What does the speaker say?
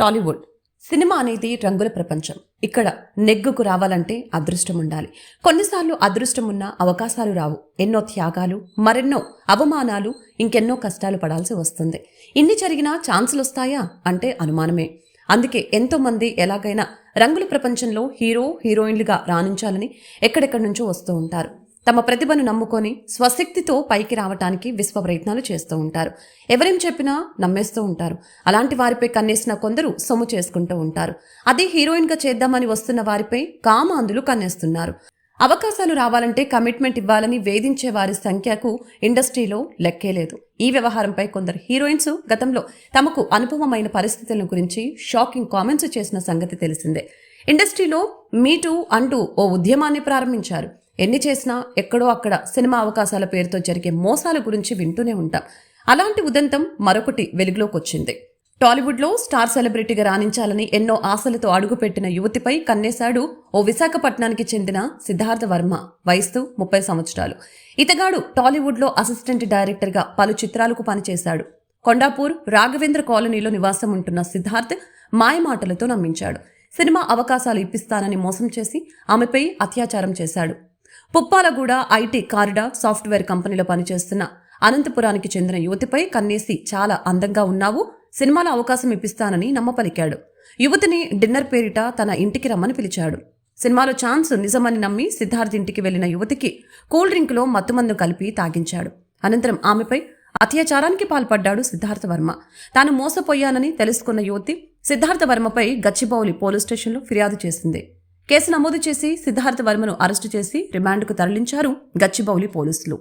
Tollywood. Cinema అనేది రంగుల ప్రపంచం. ఇక్కడ నెగ్గుకు రావాలంటే అదృష్టం ఉండాలి. కొన్నిసార్లు అదృష్టం ఉన్న అవకాశాలు రావు. ఎన్నో త్యాగాలు మరెన్నో అవమానాలు ఇంకెన్నో కష్టాలు పడాల్సి వస్తుంది. ఇన్ని జరిగినా ఛాన్సులు వస్తాయా? అంటే అనుమానమే. అందుకే ఎంతోమంది ఎలాగైనా రంగుల ప్రపంచంలో హీరో హీరోయిన్లుగా రాణించాలని ఎక్కడెక్కడి నుంచో వస్తూ ఉంటారు. తమ ప్రతిభను నమ్ముకొని స్వశక్తితో పైకి రావటానికి విశ్వ ప్రయత్నాలు చేస్తూ ఉంటారు. ఎవరేం చెప్పినా నమ్మేస్తూ ఉంటారు. అలాంటి వారిపై కన్నేసిన కొందరు సొమ్ము చేసుకుంటూ ఉంటారు. అదే హీరోయిన్గా చేద్దామని వస్తున్న వారిపై కామాంధులు కన్నేస్తున్నారు. అవకాశాలు రావాలంటే కమిట్మెంట్ ఇవ్వాలని వేధించే వారి సంఖ్యకు ఇండస్ట్రీలో లెక్కే లేదు. ఈ వ్యవహారంపై కొందరు హీరోయిన్స్ గతంలో తమకు అనుభవమైన పరిస్థితుల గురించి షాకింగ్ కామెంట్స్ చేసిన సంగతి తెలిసిందే. ఇండస్ట్రీలో మీటూ అంటూ ఓ ఉద్యమాన్ని ప్రారంభించారు. ఎన్ని చేసినా ఎక్కడో అక్కడ సినిమా అవకాశాల పేరుతో జరిగే మోసాల గురించి వింటూనే ఉంటాం. అలాంటి ఉదంతం మరొకటి వెలుగులోకి వచ్చింది టాలీవుడ్లో స్టార్ సెలబ్రిటీగా రాణించాలని ఎన్నో ఆశలతో అడుగుపెట్టిన యువతిపై కన్నేశాడు ఓ విశాఖపట్నానికి చెందిన సిద్ధార్థ వర్మ వయస్సు ముప్పై సంవత్సరాలు. ఇతగాడు టాలీవుడ్లో అసిస్టెంట్ డైరెక్టర్గా పలు చిత్రాలకు పనిచేశాడు. కొండాపూర్ రాఘవేంద్ర కాలనీలో నివాసం ఉంటున్న సిద్ధార్థ్ మాయమాటలతో నమ్మించాడు. సినిమా అవకాశాలు ఇప్పిస్తానని మోసం చేసి ఆమెపై అత్యాచారం చేశాడు. పుప్పాలగూడ ఐటీ కారిడార్ సాఫ్ట్వేర్ కంపెనీలో పనిచేస్తున్న అనంతపురానికి చెందిన యువతిపై కన్నేసి చాలా అందంగా ఉన్నావు. సినిమాలో అవకాశం ఇప్పిస్తానని నమ్మపలికాడు. యువతిని డిన్నర్ పేరిట తన ఇంటికి రమ్మని పిలిచాడు. సినిమాలో ఛాన్స్ నిజమని నమ్మి సిద్ధార్థ్ ఇంటికి వెళ్ళిన యువతికి కూల్ డ్రింక్లో మత్తుమందు కలిపి తాగించాడు. అనంతరం ఆమెపై అత్యాచారానికి పాల్పడ్డాడు సిద్ధార్థ వర్మ. తాను మోసపోయానని తెలుసుకున్న యువతి సిద్ధార్థ వర్మపై గచ్చిబౌలి పోలీస్ స్టేషన్లో ఫిర్యాదు చేసింది. కేసు నమోదు చేసి సిద్ధార్థ వర్మను అరెస్టు చేసి రిమాండ్కు తరలించారు గచ్చిబౌలి పోలీసులు.